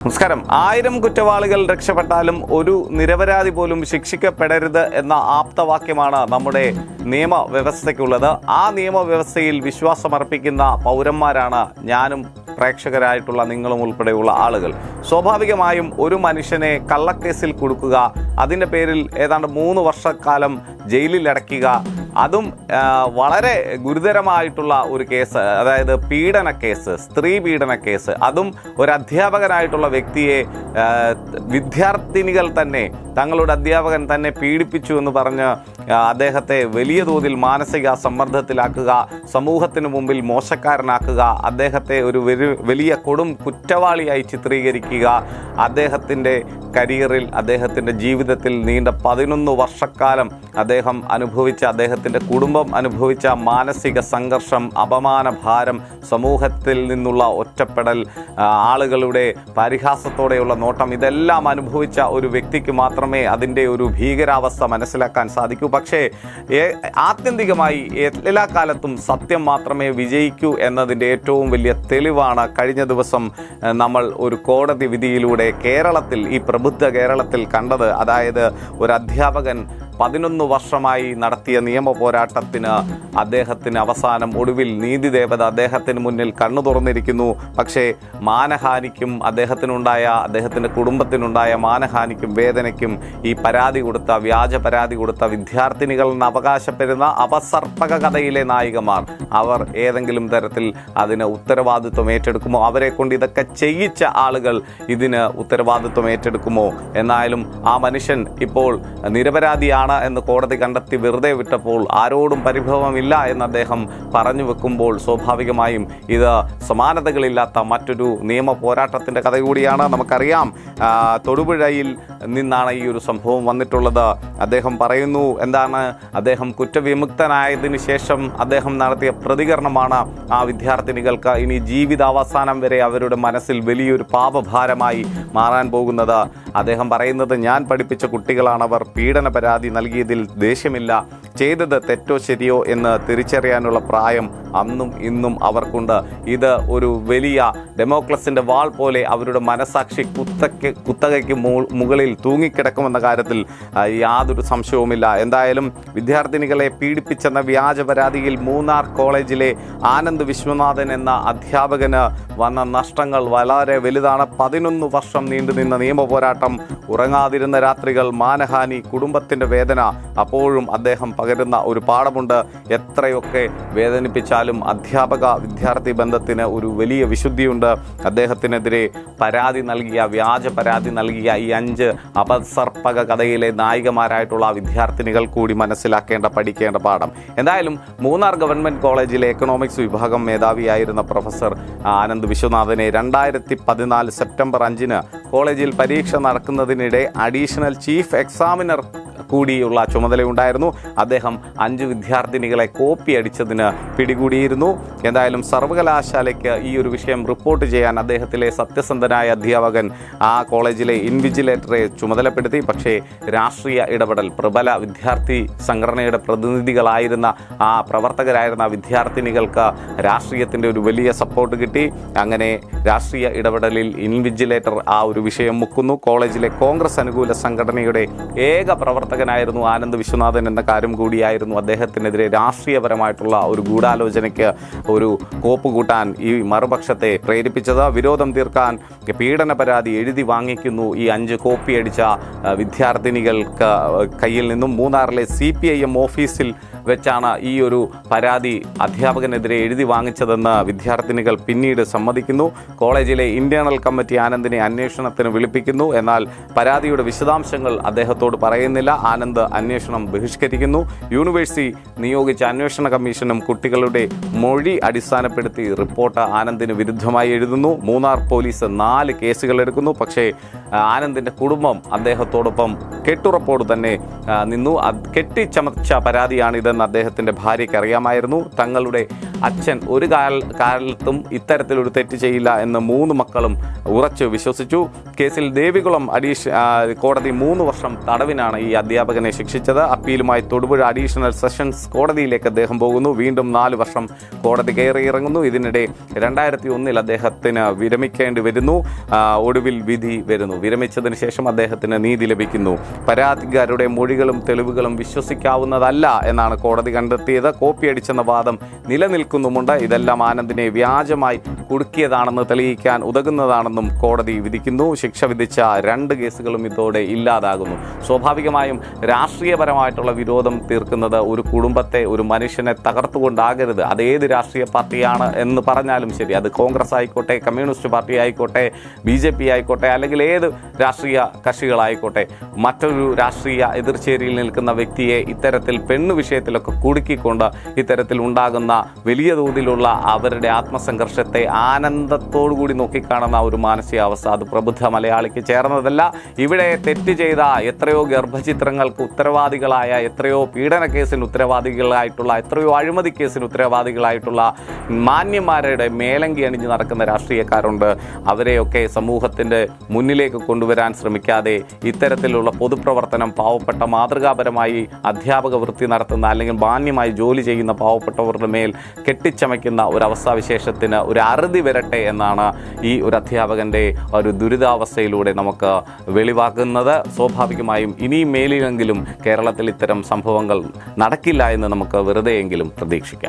നമസ്കാരം. ആയിരം കുറ്റവാളികൾ രക്ഷപ്പെട്ടാലും ഒരു നിരപരാധി പോലും ശിക്ഷിക്കപ്പെടരുത് എന്ന ആപ്തവാക്യമാണ് നമ്മുടെ നിയമവ്യവസ്ഥയ്ക്കുള്ളത്. ആ നിയമവ്യവസ്ഥയിൽ വിശ്വാസമർപ്പിക്കുന്ന പൗരന്മാരാണ് ഞാനും പ്രേക്ഷകരായിട്ടുള്ള നിങ്ങളും ഉൾപ്പെടെയുള്ള ആളുകൾ. സ്വാഭാവികമായും ഒരു മനുഷ്യനെ കള്ളക്കേസിൽ കൊടുക്കുക അതിന്റെ പേരിൽ ഏതാണ്ട് മൂന്ന് വർഷക്കാലം ജയിലിൽ അടയ്ക്കുക അതും വളരെ ഗുരുതരമായിട്ടുള്ള ഒരു കേസ് അതായത് പീഡന കേസ് സ്ത്രീ പീഡന കേസ്. അതും ഒരു അധ്യാപകനായിട്ടുള്ള വ്യക്തിയെ വിദ്യാർത്ഥിനികൾ തന്നെ തങ്ങളുടെ അധ്യാപകൻ തന്നെ പീഡിപ്പിച്ചു എന്ന് പറഞ്ഞ് അദ്ദേഹത്തെ വലിയ തോതിൽ മാനസിക സമ്മർദ്ദത്തിലാക്കുക സമൂഹത്തിന് മുമ്പിൽ മോശക്കാരനാക്കുക അദ്ദേഹത്തെ ഒരു വലിയ കൊടും കുറ്റവാളിയായി ചിത്രീകരിക്കുക. അദ്ദേഹത്തിന്റെ കരിയറിൽ അദ്ദേഹത്തിന്റെ ജീവിതത്തിൽ നീണ്ട പതിനൊന്ന് വർഷക്കാലം അദ്ദേഹം അനുഭവിച്ച അദ്ദേഹത്തിന്റെ കുടുംബം അനുഭവിച്ച മാനസിക സംഘർഷം അപമാന ഭാരം സമൂഹത്തിൽ നിന്നുള്ള ഒറ്റപ്പെടൽ ആളുകളുടെ പരിഹാസത്തോടെയുള്ള നോട്ടം ഇതെല്ലാം അനുഭവിച്ച ഒരു വ്യക്തിക്ക് മാത്രമേ അതിന്റെ ഒരു ഭീകരാവസ്ഥ മനസ്സിലാക്കാൻ സാധിക്കൂ. പക്ഷേ ആത്യന്തികമായി എല്ലാ കാലത്തും സത്യം മാത്രമേ വിജയിക്കൂ എന്നതിന്റെ ഏറ്റവും വലിയ തെളിവാണ് കഴിഞ്ഞ ദിവസം നമ്മൾ ഒരു കോടതി വിധിയിലൂടെ കേരളത്തിൽ ഈ പ്രബുദ്ധ കേരളത്തിൽ കണ്ടത്. അതായത് ഒരു അധ്യാപകൻ പതിനൊന്ന് വർഷമായി നടത്തിയ നിയമ പോരാട്ടത്തിന് അദ്ദേഹത്തിന് അവസാനം ഒടുവിൽ നീതിദേവത അദ്ദേഹത്തിന് മുന്നിൽ കണ്ണു തുറന്നിരിക്കുന്നു. പക്ഷേ മാനഹാനിക്കും അദ്ദേഹത്തിനുണ്ടായ അദ്ദേഹത്തിന്റെ കുടുംബത്തിനുണ്ടായ മാനഹാനിക്കും വേദനയ്ക്കും ഈ പരാതി കൊടുത്ത വ്യാജ പരാതി കൊടുത്ത വിദ്യാർത്ഥിനികൾ എന്ന് അവകാശപ്പെടുന്ന അവസർപ്പക കഥയിലെ നായികമാർ അവർ ഏതെങ്കിലും തരത്തിൽ അതിന് ഉത്തരവാദിത്വം ഏറ്റെടുക്കുമോ? അവരെ കൊണ്ട് ഇതൊക്കെ ചെയ്യിച്ച ആളുകൾ ഇതിന് ഉത്തരവാദിത്വം ഏറ്റെടുക്കുമോ? എന്നാലും ആ മനുഷ്യൻ ഇപ്പോൾ നിരപരാധിയാണ്. എന്ന് കോടതി കണ്ടെത്തി വെറുതെ വിട്ടപ്പോൾ ആരോടും പരിഭവമില്ല എന്ന് അദ്ദേഹം പറഞ്ഞു വെക്കുമ്പോൾ സ്വാഭാവികമായും ഇത് സമാനതകളില്ലാത്ത മറ്റൊരു നിയമ പോരാട്ടത്തിന്റെ കഥ കൂടിയാണ് നമുക്കറിയാം തൊടുപുഴയിൽ നിന്നാണ് ഈ ഒരു സംഭവം വന്നിട്ടുള്ളത്. അദ്ദേഹം പറയുന്നു എന്താണ് അദ്ദേഹം കുറ്റവിമുക്തനായതിനു ശേഷം അദ്ദേഹം നടത്തിയ പ്രതികരണമാണ് ആ വിദ്യാർത്ഥിനികൾക്ക് ഇനി ജീവിതാവസാനം വരെ അവരുടെ മനസ്സിൽ വലിയൊരു പാപഭാരമായി മാറാൻ പോകുന്നത്. അദ്ദേഹം പറയുന്നത് ഞാൻ പഠിപ്പിച്ച കുട്ടികളാണ് അവർ പീഡന പരാതി നൽകിയതിൽ ദേഷ്യമില്ല. ചെയ്തത് തെറ്റോ ശരിയോ എന്ന് തിരിച്ചറിയാനുള്ള പ്രായം അന്നും ഇന്നും അവർക്കുണ്ട്. ഇത് ഒരു വലിയ ഡെമോക്രസിന്റെ വാൾ പോലെ അവരുടെ മനസാക്ഷി കുത്തക്ക് കുത്തകയ്ക്ക് മുകളിൽ തൂങ്ങിക്കിടക്കുമെന്ന കാര്യത്തിൽ യാതൊരു സംശയവുമില്ല. എന്തായാലും വിദ്യാർത്ഥിനികളെ പീഡിപ്പിച്ചെന്ന വ്യാജ പരാതിയിൽ മൂന്നാർ കോളേജിലെ ആനന്ദ് വിശ്വനാഥൻ എന്ന അധ്യാപകന് വന്ന നഷ്ടങ്ങൾ വളരെ വലുതാണ്. പതിനൊന്ന് വർഷം നീണ്ടുനിന്ന നിയമ പോരാട്ടം ഉറങ്ങാതിരുന്ന രാത്രികൾ മാനഹാനി കുടുംബത്തിന്റെ വേദന അപ്പോഴും അദ്ദേഹം പകരുന്ന ഒരു പാഠമുണ്ട്. എത്രയൊക്കെ വേദനിപ്പിച്ചാലും അധ്യാപക വിദ്യാർത്ഥി ബന്ധത്തിന് ഒരു വലിയ വിശുദ്ധിയുണ്ട്. അദ്ദേഹത്തിനെതിരെ പരാതി നൽകിയ വ്യാജ പരാതി നൽകിയ ഈ അഞ്ച് അപസർപ്പക കഥയിലെ നായികമാരായിട്ടുള്ള വിദ്യാർത്ഥിനികൾ കൂടി മനസ്സിലാക്കേണ്ട പഠിക്കേണ്ട പാഠം. എന്തായാലും മൂന്നാർ ഗവൺമെന്റ് കോളേജിലെ എക്കണോമിക്സ് വിഭാഗം മേധാവിയായിരുന്ന പ്രൊഫസർ ആനന്ദ് വിശ്വനാഥനെ രണ്ടായിരത്തി പതിനാല് സെപ്റ്റംബർ അഞ്ചിന് കോളേജിൽ പരീക്ഷ നടക്കുന്നതിനിടെ അഡീഷണൽ ചീഫ് എക്സാമിനർ കൂടിയുള്ള ചുമതലയുണ്ടായിരുന്നു അദ്ദേഹം അഞ്ച് വിദ്യാർത്ഥിനികളെ കോപ്പി അടിച്ചതിന് പിടികൂടിയിരുന്നു. എന്തായാലും സർവകലാശാലയ്ക്ക് ഈ ഒരു വിഷയം റിപ്പോർട്ട് ചെയ്യാൻ അദ്ദേഹത്തിലെ സത്യസന്ധനായ അധ്യാപകൻ ആ കോളേജിലെ ഇൻവിജിലേറ്ററെ ചുമതലപ്പെടുത്തി. പക്ഷേ രാഷ്ട്രീയ ഇടപെടൽ പ്രബല വിദ്യാർത്ഥി സംഘടനയുടെ പ്രതിനിധികളായിരുന്ന ആ പ്രവർത്തകരായിരുന്ന വിദ്യാർത്ഥിനികൾക്ക് രാഷ്ട്രീയത്തിന്റെ ഒരു വലിയ സപ്പോർട്ട് കിട്ടി. അങ്ങനെ രാഷ്ട്രീയ ഇടപെടലിൽ ഇൻവിജിലേറ്റർ ആ ഒരു വിഷയം മുക്കുന്നു. കോളേജിലെ കോൺഗ്രസ് അനുകൂല സംഘടനയുടെ ഏക പ്രവർത്തകനായിരുന്നു ആനന്ദ് വിശ്വനാഥൻ എന്ന കാര്യം കൂടിയായിരുന്നു അദ്ദേഹത്തിനെതിരെ രാഷ്ട്രീയപരമായിട്ടുള്ള ഒരു ഗൂഢാലോചനയ്ക്ക് ഒരു കോപ്പ് കൂട്ടാൻ ഈ മറുപക്ഷത്തെ പ്രേരിപ്പിച്ചത്. വിരോധം തീർക്കാൻ പീഡന പരാതി എഴുതി വാങ്ങിക്കുന്നു ഈ അഞ്ച് കോപ്പി അടിച്ച വിദ്യാർത്ഥിനികൾക്ക് കയ്യിൽ നിന്നും. മൂന്നാറിലെ സി ഓഫീസിൽ വെച്ചാണ് ഈ ഒരു പരാതി അധ്യാപകനെതിരെ എഴുതി വാങ്ങിച്ചതെന്ന് വിദ്യാർത്ഥിനികൾ പിന്നീട് സമ്മതിക്കുന്നു. കോളേജിലെ ഇന്റേണൽ കമ്മിറ്റി ആനന്ദിനെ അന്വേഷണത്തിന് വിളിപ്പിക്കുന്നു. എന്നാൽ പരാതിയുടെ വിശദാംശങ്ങൾ അദ്ദേഹത്തോട് പറയുന്നില്ല. ആനന്ദ് അന്വേഷണം ബഹിഷ്കരിക്കുന്നു. യൂണിവേഴ്സിറ്റി നിയോഗിച്ച അന്വേഷണ കമ്മീഷനും കുട്ടികളുടെ മൊഴി അടിസ്ഥാനപ്പെടുത്തി റിപ്പോർട്ട് ആനന്ദിന് വിരുദ്ധമായി എഴുതുന്നു. മൂന്നാർ പോലീസ് നാല് കേസുകൾ എടുക്കുന്നു. പക്ഷേ ആനന്ദിന്റെ കുടുംബം അദ്ദേഹത്തോടൊപ്പം കെട്ടുറപ്പോട് തന്നെ നിന്നു. കെട്ടിച്ചമച്ച പരാതിയാണിതെന്ന് എന്ന് അദ്ദേഹത്തിന്റെ ഭാര്യയ്ക്ക് അറിയാമായിരുന്നു. തങ്ങളുടെ അച്ഛൻ ഒരു കാല കാലത്തും ഇത്തരത്തിലൊരു തെറ്റ് ചെയ്യില്ല എന്ന് മൂന്ന് മക്കളും ഉറച്ചു വിശ്വസിച്ചു. കേസിൽ ദേവികുളം അഡീഷ കോടതി മൂന്ന് വർഷം തടവിനാണ് ഈ അധ്യാപകനെ ശിക്ഷിച്ചത്. അപ്പീലുമായി തൊടുപുഴ അഡീഷണൽ സെഷൻസ് കോടതിയിലേക്ക് അദ്ദേഹം പോകുന്നു. വീണ്ടും നാല് വർഷം കോടതി കയറി ഇറങ്ങുന്നു. ഇതിനിടെ രണ്ടായിരത്തി ഒന്നിൽ അദ്ദേഹത്തിന് വിരമിക്കേണ്ടി വരുന്നു. ഒടുവിൽ വിധി വരുന്നു. വിരമിച്ചതിന് ശേഷം അദ്ദേഹത്തിന് നീതി ലഭിക്കുന്നു. പരാതിക്കാരുടെ മൊഴികളും തെളിവുകളും വിശ്വസിക്കാവുന്നതല്ല എന്നാണ് കോടതി കണ്ടെത്തിയത്. കോപ്പി അടിച്ചെന്ന വാദം നിലനിൽക്കുന്നുമുണ്ട്. ഇതെല്ലാം ആനന്ദിനെ വ്യാജമായി കുടുക്കിയതാണെന്ന് തെളിയിക്കാൻ ഉതകുന്നതാണെന്നും കോടതി വിധിക്കുന്നു. ശിക്ഷ വിധിച്ച രണ്ട് കേസുകളും ഇതോടെ ഇല്ലാതാകുന്നു. സ്വാഭാവികമായും രാഷ്ട്രീയപരമായിട്ടുള്ള വിരോധം തീർക്കുന്നത് ഒരു കുടുംബത്തെ ഒരു മനുഷ്യനെ തകർത്തുകൊണ്ടാകരുത്. അത് ഏത് രാഷ്ട്രീയ പാർട്ടിയാണ് എന്ന് പറഞ്ഞാലും ശരി. അത് കോൺഗ്രസ് ആയിക്കോട്ടെ കമ്മ്യൂണിസ്റ്റ് പാർട്ടി ആയിക്കോട്ടെ ബി ജെ പി ആയിക്കോട്ടെ അല്ലെങ്കിൽ ഏത് രാഷ്ട്രീയ കക്ഷികളായിക്കോട്ടെ മറ്റൊരു രാഷ്ട്രീയ എതിർചേരിയിൽ നിൽക്കുന്ന വ്യക്തിയെ ഇത്തരത്തിൽ പെണ്ണു വിഷയത്തിലൊക്കെ കുടുക്കിക്കൊണ്ട് ഇത്തരത്തിൽ ഉണ്ടാകുന്ന വലിയ തോതിലുള്ള അവരുടെ ആത്മസംഘർഷത്തെ ആനന്ദത്തോടു കൂടി നോക്കിക്കാണുന്ന ഒരു മാനസികാവസ്ഥ. അത് പ്രബുദ്ധ മലയാളിക്ക് ചേർന്നതല്ല. ഇവിടെ തെറ്റ് ചെയ്ത എത്രയോ ഗർഭചിത്രങ്ങൾക്ക് ഉത്തരവാദികളായ എത്രയോ പീഡന കേസിന് ഉത്തരവാദികളായിട്ടുള്ള എത്രയോ അഴിമതി കേസിന് ഉത്തരവാദികളായിട്ടുള്ള മാന്യന്മാരുടെ മേലങ്കി അണിഞ്ഞ് നടക്കുന്ന രാഷ്ട്രീയക്കാരുണ്ട്. അവരെയൊക്കെ സമൂഹത്തിന്റെ മുന്നിലേക്ക് കൊണ്ടുവരാൻ ശ്രമിക്കാതെ ഇത്തരത്തിലുള്ള പൊതുപ്രവർത്തനം പാവപ്പെട്ട മാതൃകാപരമായി അധ്യാപക വൃത്തി നടത്തുന്ന അല്ലെങ്കിൽ മാന്യമായി ജോലി ചെയ്യുന്ന പാവപ്പെട്ടവരുടെ മേൽ കെട്ടിച്ചമയ്ക്കുന്ന ഒരു അവസ്ഥാവിശേഷത്തിന് ഒരു അറുതി വരട്ടെ എന്നാണ് ഈ ഒരു അധ്യാപകന്റെ ഒരു ദുരിതാവസ്ഥയിലൂടെ നമുക്ക് വെളിവാക്കുന്നത്. സ്വാഭാവികമായും ഇനിയും മേലിലെങ്കിലും കേരളത്തിൽ ഇത്തരം സംഭവങ്ങൾ നടക്കില്ല എന്ന് നമുക്ക് വെറുതെയെങ്കിലും പ്രതീക്ഷിക്കാം.